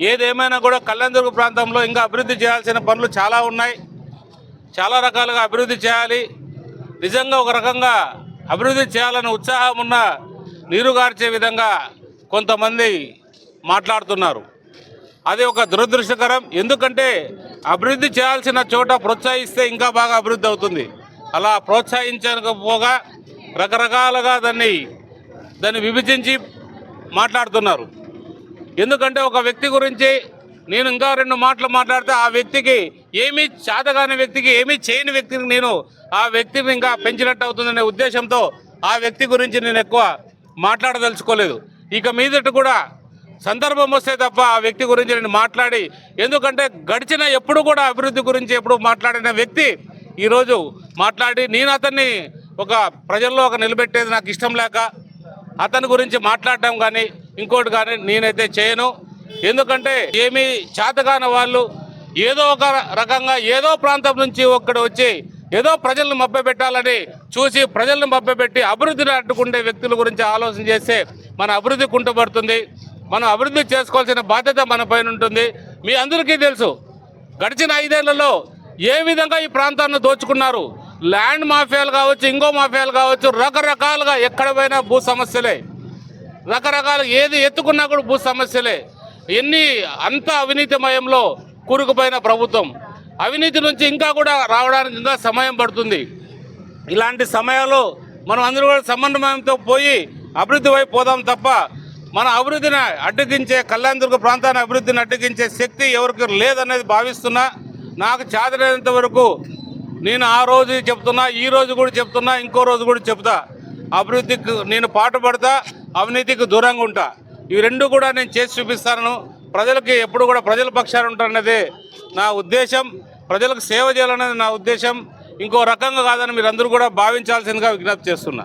ఏదేమైనా కూడా కళ్యాణదుర్గ ప్రాంతంలో ఇంకా అభివృద్ధి చేయాల్సిన పనులు చాలా ఉన్నాయి. చాలా రకాలుగా అభివృద్ధి చేయాలి. నిజంగా ఒక రకంగా అభివృద్ధి చేయాలని ఉత్సాహం ఉన్న నీరుగార్చే విధంగా కొంతమంది మాట్లాడుతున్నారు. అది ఒక దురదృష్టకరం. ఎందుకంటే అభివృద్ధి చేయాల్సిన చోట ప్రోత్సహిస్తే ఇంకా బాగా అభివృద్ధి అవుతుంది. అలా ప్రోత్సహించకపోగా రకరకాలుగా దాన్ని దాన్ని విభజించి మాట్లాడుతున్నారు. ఎందుకంటే ఒక వ్యక్తి గురించి నేను ఇంకా రెండు మాటలు మాట్లాడితే ఆ వ్యక్తికి ఏమీ చేతగాని వ్యక్తికి ఏమీ చేయని వ్యక్తిని నేను ఆ వ్యక్తిని ఇంకా పెంచినట్టు అవుతుందనే ఉద్దేశంతో ఆ వ్యక్తి గురించి నేను ఎక్కువ మాట్లాడదలుచుకోలేదు. ఇక మీదట కూడా సందర్భం వస్తే తప్ప ఆ వ్యక్తి గురించి నేను మాట్లాడి ఎందుకంటే గడిచిన ఎప్పుడు కూడా అభివృద్ధి గురించి ఎప్పుడు మాట్లాడిన వ్యక్తి ఈరోజు మాట్లాడి నేను అతన్ని ఒక ప్రజల్లో ఒక నిలబెట్టేది నాకు ఇష్టం లేక అతని గురించి మాట్లాడటం కానీ ఇంకోటి కానీ నేనైతే చేయను. ఎందుకంటే ఏమీ చేతగాని వాళ్ళు ఏదో ఒక రకంగా ఏదో ప్రాంతం నుంచి ఒక్కడ వచ్చి ఏదో ప్రజలను మభ్యపెట్టాలని చూసి ప్రజలను మభ్యపెట్టి అభివృద్ధిని అడ్డుకుండే వ్యక్తుల గురించి ఆలోచన చేస్తే మన అభివృద్ధి కుంటుపడుతుంది. మనం అభివృద్ధి చేసుకోవాల్సిన బాధ్యత మన పైన ఉంటుంది. మీ అందరికీ తెలుసు గడిచిన ఐదేళ్ళలో ఏ విధంగా ఈ ప్రాంతాన్ని దోచుకున్నారు? ల్యాండ్ మాఫియాలు కావచ్చు ఇంకో మాఫియాలు కావచ్చు రకరకాలుగా ఎక్కడ పోయినా భూ సమస్యలే. రకరకాల ఏది ఎత్తుకున్నా కూడా భూ సమస్యలే. ఎన్ని అంత అవినీతిమయంలో కూరుకుపోయిన ప్రభుత్వం. అవినీతి నుంచి ఇంకా కూడా రావడానికి ఇంకా సమయం పడుతుంది. ఇలాంటి సమయాల్లో మనం అందరూ కూడా సమన్వయంతో పోయి అభివృద్ధి వైపు పోదాం తప్ప మన అభివృద్ధిని అడ్డగించే కళ్యాణదుర్గ ప్రాంతాన్ని అభివృద్ధిని అడ్డగించే శక్తి ఎవరికి లేదనేది భావిస్తున్నా నాకు చాదరైనంత వరకు నేను ఆ రోజు చెప్తున్నా ఈ రోజు కూడా చెప్తున్నా ఇంకో రోజు కూడా చెప్తా. అభివృద్ధికి నేను పాటుపడతా అవినీతికి దూరంగా ఉంటా. ఇవి రెండు కూడా నేను చేసి చూపిస్తాను. ప్రజలకి ఎప్పుడు కూడా ప్రజల పక్షాన ఉంటానన్నదే నా ఉద్దేశం. ప్రజలకు సేవ చేయాలన్నది నా ఉద్దేశం. ఇంకో రకంగా కాదని మీరందరూ కూడా భావించాల్సిందిగా విజ్ఞప్తి చేస్తున్నా.